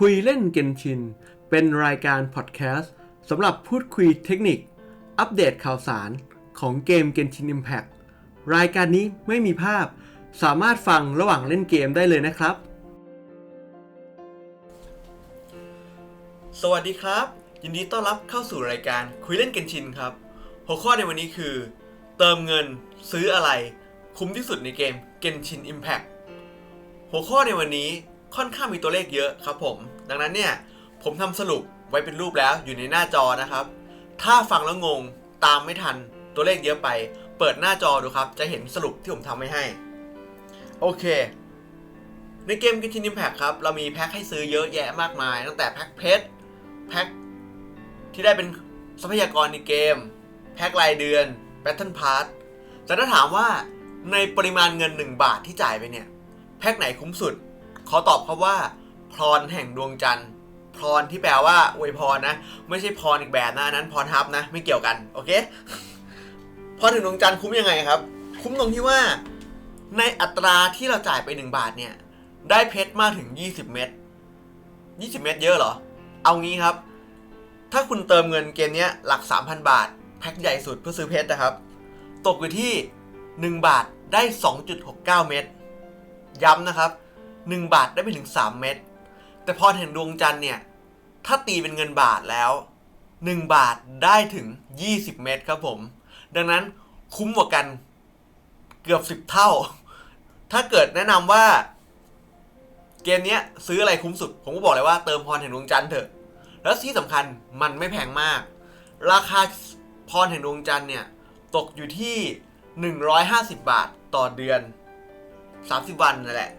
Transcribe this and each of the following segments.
คุยเล่นเกนชิน เป็นรายการพอดแคสต์สำหรับพูดคุยเทคนิค อัปเดตข่าวสารของเกม Genshin Impact รายการนี้ไม่มีภาพ สามารถฟังระหว่างเล่นเกมได้เลยนะครับ สวัสดีครับ ยินดีต้อนรับเข้าสู่รายการคุยเล่นเกนชินครับ หัวข้อในวันนี้คือ เติมเงินซื้ออะไร คุ้มที่สุดในเกม Genshin Impact หัวข้อในวันนี้ ค่อนข้างมีตัวเลขเยอะครับผม ดังนั้นเนี่ยผมทำสรุปไว้เป็นรูปแล้วอยู่ในหน้าจอนะครับ ถ้าฟังแล้วงงตามไม่ทันตัวเลขเยอะไป เปิดหน้าจอดูครับ จะเห็นสรุปที่ผมทำไว้ให้ โอเค ในเกม Genshin Impact ครับ เรามีแพ็คให้ซื้อเยอะแยะมากมาย ตั้งแต่แพ็คเพชรแพ็คที่ได้เป็นทรัพยากรในเกม แพ็ครายเดือน Battle Pass แต่ถ้าถามว่าในปริมาณเงิน 1 บาทที่จ่ายไปเนี่ย แพ็คไหนคุ้มสุด เขอตอบครับว่า พรแห่งดวงจันทร์ พรที่แปลว่าอวยพรนะ ไม่ใช่พรอีกแบบนะนั้นพรฮับนะ ไม่เกี่ยวกัน โอเค พรแห่งดวงจันทร์คุ้มยังไงครับ คุ้มตรงที่ว่า ในอัตราที่เราจ่ายไป 1 บาทเนี่ย ได้เพชรมากถึง 20 เม็ด 20 เม็ดเยอะเหรอ เอางี้ครับ ถ้าคุณเติมเงินเกมนี้หลัก 3,000 บาท แพ็คใหญ่สุดเพื่อซื้อเพชรนะครับ ตกอยู่ที่ 1 บาทได้ 2.69 เม็ดย้ำนะครับ 1 บาทได้ไปถึง 3 เม็ด แต่พอเห็นดวงจันทร์เนี่ย ถ้าตีเป็นเงินบาทแล้ว 1 บาทได้ถึง 20 เม็ดครับผม ดังนั้นคุ้มกว่ากันเกือบ 10 เท่า ถ้าเกิดแนะนำว่า เกมนี้ซื้ออะไรคุ้มสุด ผมก็บอกเลยว่าเติมพรแห่งดวงจันทร์เถอะ แล้วที่สำคัญมันไม่แพงมาก ราคาพรแห่งดวงจันทร์เนี่ย ตกอยู่ที่ 150 บาทต่อเดือน 30 วันนั่นแหละ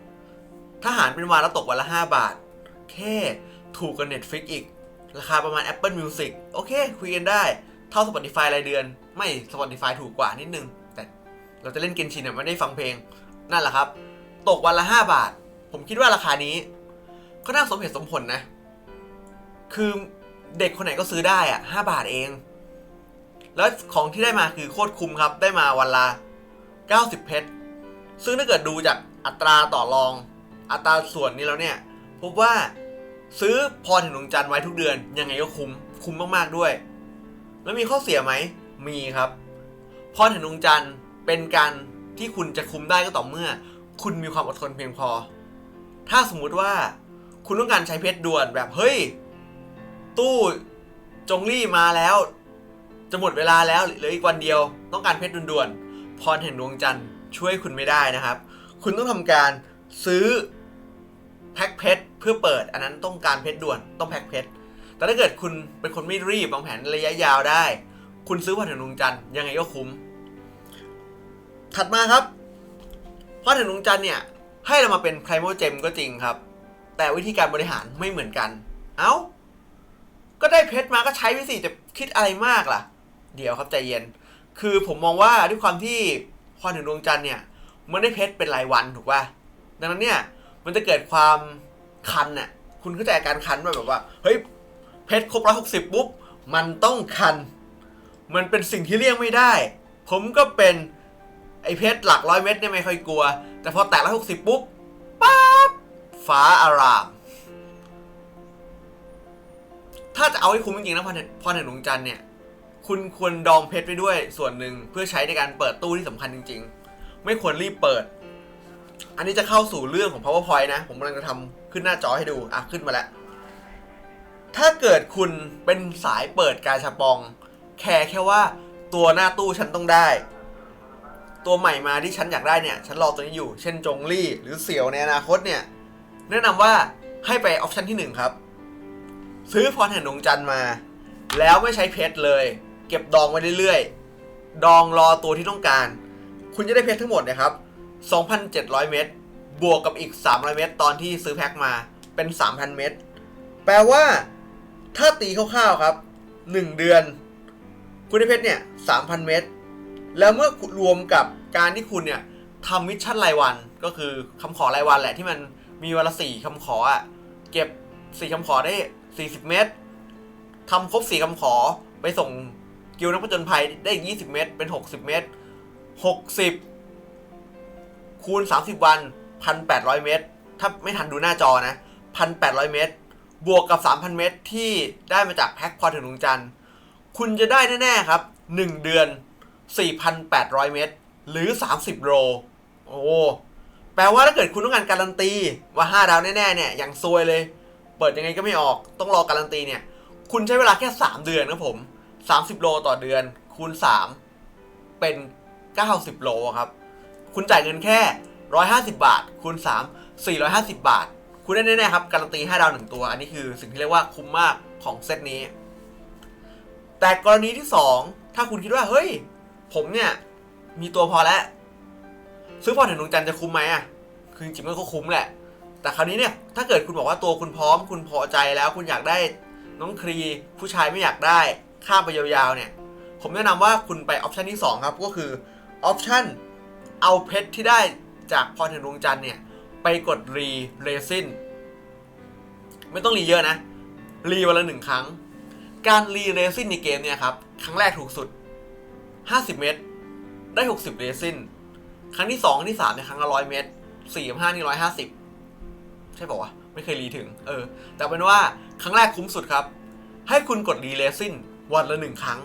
ถ้าหารเป็นวันแล้วตกวันละ 5 บาท แค่ถูกกว่า Netflix อีก ราคาประมาณ Apple Music โอเค คุยกันได้ เท่า Spotify รายเดือน ไม่ Spotify ถูกกว่านิดนึง แต่เราจะเล่นเกนชินไม่ได้ฟังเพลง นั่นแหละครับ ตกวันละ 5 บาท ผมคิดว่าราคานี้ ก็น่าสมเหตุสมผลนะ คือเด็กคนไหนก็ซื้อได้อะ5บาทเอง แล้วของที่ได้มาคือโคตรคุ้มครับ ได้มาวันละ 90 เพชร ซึ่งถ้าเกิดดูจากอัตราต่อรอง อัตราส่วนนี้แล้วเนี่ยพบว่าซื้อพรถึงดวงจันทร์ไว้ทุกเดือน ยังไงก็คุ้มคุ้มมากๆด้วย แล้วมีข้อเสียไหมมีครับพรถึงดวงจันทร์เป็นการที่คุณจะคุ้มได้ก็ต่อเมื่อ คุณมีความอดทนเพียงพอ ถ้าสมมุติว่าคุณต้องการใช้เพชรด่วนแบบเฮ้ย ตู้จงรี่มาแล้ว จะหมดเวลาแล้วเหลืออีกวันเดียว ต้องการเพชรด่วนๆพรแห่งดวงจันทร์ช่วยคุณไม่ได้นะครับ คุณต้องทำการซื้อ แพ็คเพชรเพื่อเปิด อันนั้นต้องการเพชรด่วนต้องแพ็คเพชรแต่ถ้าเกิดคุณเป็นคนไม่รีบวางแผนระยะยาวได้ คุณซื้อพรแห่งดวงจันทร์ยังไงก็คุ้ม ถัดมาครับพรแห่งดวงจันทร์เนี่ย ให้เรามาเป็นไพรโมเจมก็จริงครับ แต่วิธีการบริหารไม่เหมือนกัน เอ้า ก็ได้เพชรมาก็ใช้ไปสิจะคิดอะไรมากล่ะ เดี๋ยวครับใจเย็น คือผมมองว่าด้วยความที่พรถึงดวงจันทร์เนี่ยมันได้เพชรเป็นรายวันถูกป่ะดังนั้นเนี่ย มันจะเกิดความคันน่ะ คุณเข้าใจอาการคันว่าแบบว่า เฮ้ย เพชรครบร้อยหกสิบปุ๊บ มันต้องคัน มันเป็นสิ่งที่เลี่ยงไม่ได้ ผมก็เป็นไอเพชรหลักร้อยเม็ดเนี่ยไม่ค่อยกลัว แต่พอแตะร้อยหกสิบปุ๊บปั๊บฟ้าอาราม ถ้าจะเอาให้คุ้มจริงๆนะพรพรแห่งดวงจันทร์เนี่ย คุณควรดองเพชรไปด้วยส่วนหนึ่งเพื่อใช้ในการเปิดตู้ที่สำคัญจริง ๆ ไม่ควรรีบเปิด อันนี้จะเข้าสู่เรื่องของ powerpoint นะ ผมกำลังจะทำขึ้นหน้าจอให้ดู อะ ขึ้นมาแล้ว ถ้าเกิดคุณเป็นสายเปิดกาชาปอง แค่แค่ว่าตัวหน้าตู้ฉันต้องได้ ตัวใหม่มาที่ฉันอยากได้เนี่ย ฉันรอตัวนี้อยู่ เช่นจงลี่หรือเสี่ยวในอนาคตเนี่ย แนะนำว่าให้ไปออปชันที่หนึ่งครับ ซื้อพรแห่งดวงจันทร์มา แล้วไม่ใช้เพชรเลย เก็บดองไว้เรื่อยๆ ดองรอตัวที่ต้องการ คุณจะได้เพชรทั้งหมดนะครับ 2,700 เม็ดบวกกับอีก 300 เม็ดตอนที่ซื้อแพ็คมาเป็น 3,000 เม็ดแปลว่าถ้าตีคร่าวๆครับ 1 เดือน คุณได้เพชรเนี่ย 3,000 เม็ดแล้วเมื่อรวมกับการที่คุณเนี่ยทำมิชชั่นรายวัน ก็คือคำขอรายวันแหละที่มันมีวันละสี่คำขออะ เก็บสี่คำขอได้40เม็ดทำครบสี่คำขอไปส่งกิลนักผจญภัยได้อีก20เม็ดเป็น60เม็ด60 คูณ 30 วัน 1,800 เม็ดถ้าไม่ทันดูหน้าจอนะ 1,800 เม็ดบวกกับ 3,000 เม็ดที่ได้มาจากแพ็คพอถึงดวงจันทร์คุณจะได้แน่ ๆ ครับ 1 เดือน 4,800 เม็ดหรือ 30 โลโอ้แปลว่าถ้าเกิดคุณต้องการการันตี ว่า 5 ดาวแน่ๆเนี่ยอย่างซวยเลย เปิดยังไงก็ไม่ออกต้องรอการันตีเนี่ย คุณใช้เวลาแค่ 3 เดือนครับผม 30 โลต่อเดือน คูณ 3 เป็น 90 โลครับ คุณจ่ายเงินแค่ 150 บาท คูณ 3 450 บาท คุณได้แน่ๆครับ การันตี 5 ดาว 1 ตัว อันนี้คือสิ่งที่เรียกว่าคุ้มมากของเซตนี้ แต่กรณีที่ 2 ถ้าคุณคิดว่า เฮ้ย ผมเนี่ย มีตัวพอแล้ว ซื้อพอถึงดวงจันทร์จะคุ้มไหมอะ คือจริงๆมันก็คุ้มแหละ แต่คราวนี้เนี่ย ถ้าเกิดคุณบอกว่าตัวคุณพร้อม คุณพอใจแล้ว คุณอยากได้น้องครี ผู้ชายไม่อยากได้ ข้ามไปยาวๆเนี่ย ผมแนะนำว่าคุณไปออปชันที่ 2 ครับ ก็คือออปชัน เอาเพชรที่ได้จากพรถึงดวงจันทร์เนี่ย ไปกดรีเรซินไม่ต้องรีเยอะนะ รีวันละหนึ่งครั้ง การรีเรซินในเกมเนี่ยครับ ครั้งแรกถูกสุด 50 เมตร ได้ 60 เรซินครั้งที่2ครั้งที่3เนี่ยครั้งละ100เมตร4กับ5นี่150ใช่ป่าวะไม่เคยรีถึง เออ แต่เป็นว่าครั้งแรกคุ้มสุดครับ ให้คุณกดรีเรซินวันละหนึ่งครั้ง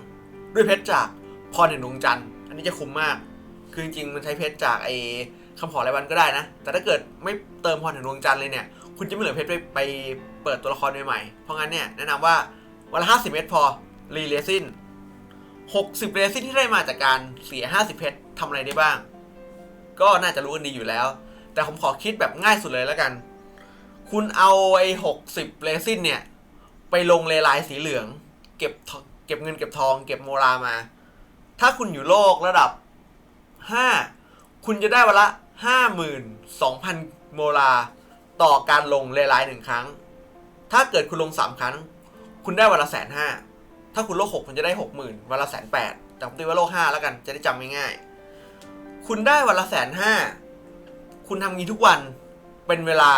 ด้วยเพชรจากพรแห่งดวงจันทร์อันนี้จะคุ้มมาก คือจริงๆมันใช้เพชรจากไอ้คำขอรายวันก็ได้นะ แต่ถ้าเกิดไม่เติมพรแห่งดวงจันทร์เลยเนี่ย คุณจะไม่เหลือเพชรไปไปเปิดตัวละครใหม่ๆ เพราะงั้นเนี่ยแนะนำว่าวันละ50เมตรพอรีเรซิน60เรซินที่ได้มาจากการเสีย50เพชรทำอะไรได้บ้าง ก็น่าจะรู้กันดีอยู่แล้ว แต่ผมขอคิดแบบง่ายสุดเลยแล้วกัน คุณเอาไอ้60เรซินเนี่ย ไปลงเลไลน์สีเหลือง เก็บทเก็บเงินเก็บทอง เก็บโมรามา ถ้าคุณอยู่โลกระดับ 5 คุณจะได้วันละ 52,000 โมราต่อการลงเลไลน์หนึ่งครั้ง ถ้าเกิดคุณลง 3 ครั้ง คุณได้วันละแสนห้าถ้าคุณโลก6คุณจะได้ 60,000วันละแสนแปดแต่ผมตีว่าโลก5แล้วกันจะได้จำง่ายๆคุณได้วันละแสนห้าคุณทำงี้ทุกวันเป็นเวลา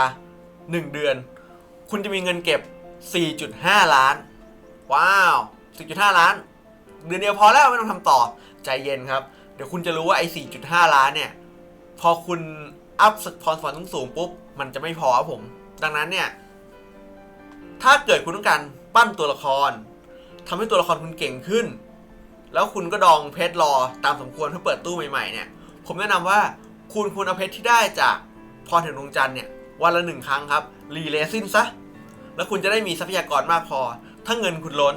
1 เดือน คุณจะมีเงินเก็บ 4.5 ล้าน ว้าว 4.5 ล้าน เดือนเดียวพอแล้วไม่ต้องทำต่อ ใจเย็นครับ ดี๋ยวคุณจะรู้ว่าไอ้4.5 ล้านเนี่ย พอคุณอัพพรสวรรค์สูงปุ๊บ มันจะไม่พอครับผม ดังนั้นเนี่ย ถ้าเกิดคุณต้องการปั้นตัวละครทำให้ตัวละครคุณเก่งขึ้น แล้วคุณก็ดองเพชรรอตามสมควรเพื่อเปิดตู้ใหม่ๆเนี่ย ผมแนะนำว่าคุณควรเอาเพชรที่ได้จากพรแห่งดวงจันทร์เนี่ยวันละหนึ่งครั้งครับรีเลซินซะแล้วคุณจะได้มีทรัพยากรมากพอ ถ้าเงินคุณล้น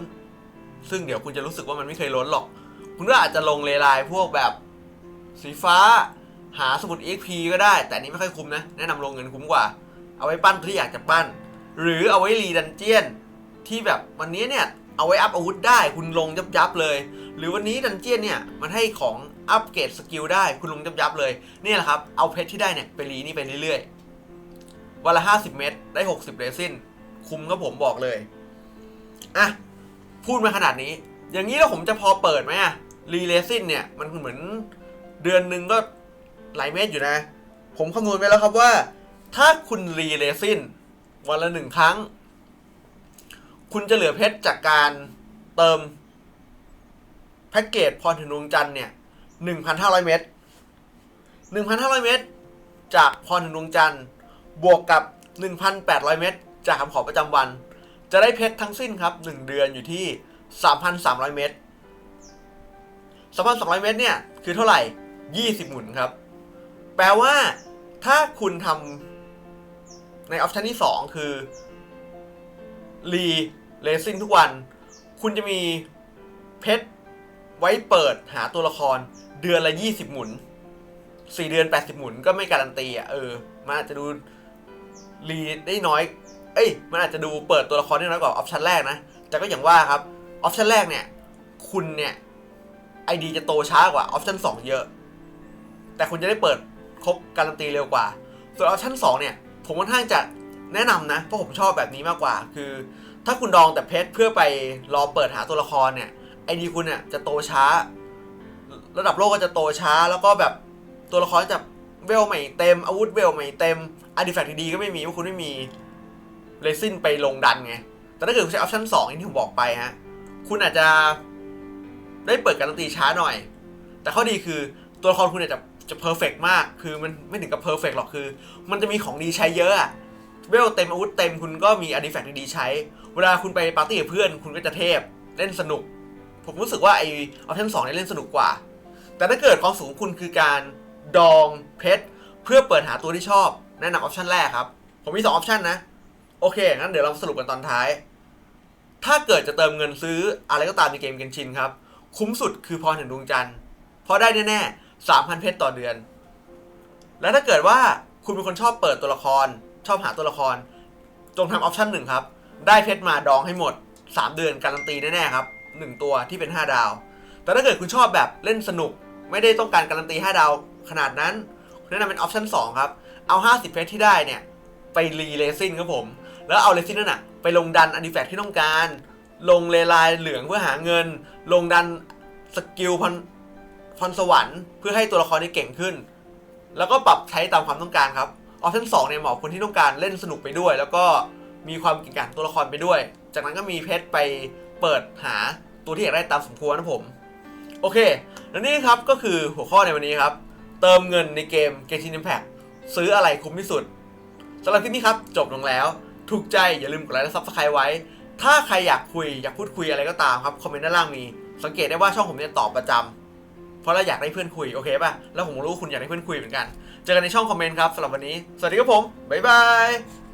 ซึ่งเดี๋ยวคุณจะรู้สึกว่ามันไม่เคยล้นหรอก คุณก็อาจจะลงเลไลน์พวกแบบสีฟ้าหาสมุด EXP ก็ได้ แต่นี้ไม่ค่อยคุ้มนะ แนะนำลงเงินคุ้มกว่า เอาไว้ปั้นที่อยากจะปั้น หรือเอาไว้รีดันเจียน ที่แบบวันนี้เนี่ย เอาไว้อัพอาวุธได้คุณลงยับยับๆเลย หรือวันนี้ดันเจียนเนี่ย มันให้ของอัปเกรดสกิลได้คุณลงยับยับๆเลย นี่แหละครับ เอาเพชรที่ได้เนี่ยไปรีนี่ไปเรื่อยๆวันละ 50 เม็ดได้ 60เรซินคุ้มก็ผมบอกเลยอะพูดมาขนาดนี้ อย่างนี้แล้วผมจะพอเปิดไหมอะ รีเลซินเนี่ย มันเหมือนเดือนหนึ่งก็หลายเม็ดอยู่นะ ผมคำนวณไปแล้วครับว่า ถ้าคุณรีเลซินวันละหนึ่งครั้ง คุณจะเหลือเพชรจากการเติมแพ็กเกจพรถึงดวงจันทร์เนี่ย1,500เม็ด1,500เม็ดจากพรถึงดวงจันทร์บวกกับ1,800เม็ดจากคำขอประจำวัน จะได้เพชรทั้งสิ้นครับ1เดือนอยู่ที่3,300เม็ด 3,300 เม็ดเนี่ย คือเท่าไหร่ 20 หมุนครับ แปลว่าถ้าคุณทำในออปชันที่ 2 คือรีเลซินทุกวัน คุณจะมีเพชรไว้เปิดหาตัวละครเดือนละ 20 หมุน 4 เดือน 80 หมุนก็ไม่การันตีอะเออ มันอาจจะดูรีได้น้อย เอ้ย มันอาจจะดูเปิดตัวละครได้น้อยกว่าออปชันแรกนะ แต่ก็อย่างว่าครับ ออปชันแรกเนี่ย คุณเนี่ย ไอดีจะโตช้ากว่าออปชั่น2 เยอะ แต่คุณจะได้เปิดครบการันตีเร็วกว่า ส่วนออปชั่น2 เนี่ย ผมค่อนข้างจะแนะนำนะ เพราะผมชอบแบบนี้มากกว่า คือ ถ้าคุณดองแต่เพชรเพื่อไปรอเปิดหาตัวละครเนี่ยไอดีคุณเนี่ยจะโตช้า ระดับโลกก็จะโตช้า แล้วก็แบบตัวละครจะเวลใหม่เต็มอาวุธเวลใหม่เต็มอาร์ติแฟกต์ดีๆก็ไม่มีเพราะคุณไม่มีเลซินไปลงดันไง แต่ถ้าเกิดคุณใช้ออปชั่นสองอย่างที่ผมบอกไปฮะ คุณอาจจะ ได้เปิดการันตีช้าหน่อย แต่ข้อดีคือตัวละครคุณเนี่ยจะจะเพอร์เฟกมาก คือมันไม่ถึงกับเพอร์เฟกหรอกคือ มันจะมีของดีใช้เยอะอะเวลเต็มอาวุธเต็มคุณก็มีอาร์ติแฟกต์ดีๆใช้ เวลาคุณไปปาร์ตี้กับเพื่อน คุณก็จะเทพเล่นสนุก ผมรู้สึกว่าไอออปชั่นสองเนี่ยเล่นสนุกกว่า แต่ถ้าเกิดความสูงของคุณคือการดองเพชรเพื่อเปิดหาตัวที่ชอบแนะนำออปชั่นแรกครับ ผมมี2ออปชั่นนะ โอเคงั้นเดี๋ยวเราสรุปกันตอนท้าย ถ้าเกิดจะเติมเงินซื้ออะไรก็ตามในเกมเกนชินครับ คุ้มสุดคือพรแห่งดวงจันทร์เพราะได้แน่ๆ3,000เพชรต่อเดือน แล้วถ้าเกิดว่าคุณเป็นคนชอบเปิดตัวละคร ชอบหาตัวละคร จงทำออปชั่นหนึ่งครับ ได้เพชรมาดองให้หมด 3 เดือนการันตีแน่ๆครับ1ตัวที่เป็น 5 ดาว แต่ถ้าเกิดคุณชอบแบบเล่นสนุก ไม่ได้ต้องการการันตี 5 ดาว ขนาดนั้นแนะนำเป็นออปชั่น2ครับ เอา 50 เพชรที่ได้เนี่ย ไปรีเลซินครับผม แล้วเอาเลซินนั่นน่ะไปลงดันอันดิแฟกที่ต้องการ ลงเลลายเหลืองเพื่อหาเงิน ลงดันสกิลพรพรสวรรค์เพื่อให้ตัวละครนี้เก่งขึ้น แล้วก็ปรับใช้ตามความต้องการครับ ออปชั่น2เนี่ยเหมาะคนที่ต้องการเล่นสนุกไปด้วย แล้วก็มีความเก่งกาจตัวละครไปด้วย จากนั้นก็มีเพชรไปเปิดหาตัวที่อยากได้ตามสมควรนะผม โอเค และนี่ครับก็คือหัวข้อในวันนี้ครับ เติมเงินในเกม Genshin Impact ซื้ออะไรคุ้มที่สุดสำหรับคลิปนี้ครับ จบลงแล้ว ถูกใจอย่าลืมกดไลค์และซับสไครต์ไว้ ถ้าใครอยากคุยอยากพูดคุยอะไรก็ตามครับคอมเมนต์ด้านล่างมี สังเกตได้ว่าช่องผมเนี่ยตอบประจำเพราะเราอยากได้เพื่อนคุยโอเคป่ะแล้วผมรู้ว่าคุณอยากได้เพื่อนคุยเหมือนกัน เจอกันในช่องคอมเมนต์ครับสำหรับวันนี้ สวัสดีครับผมบ๊ายบาย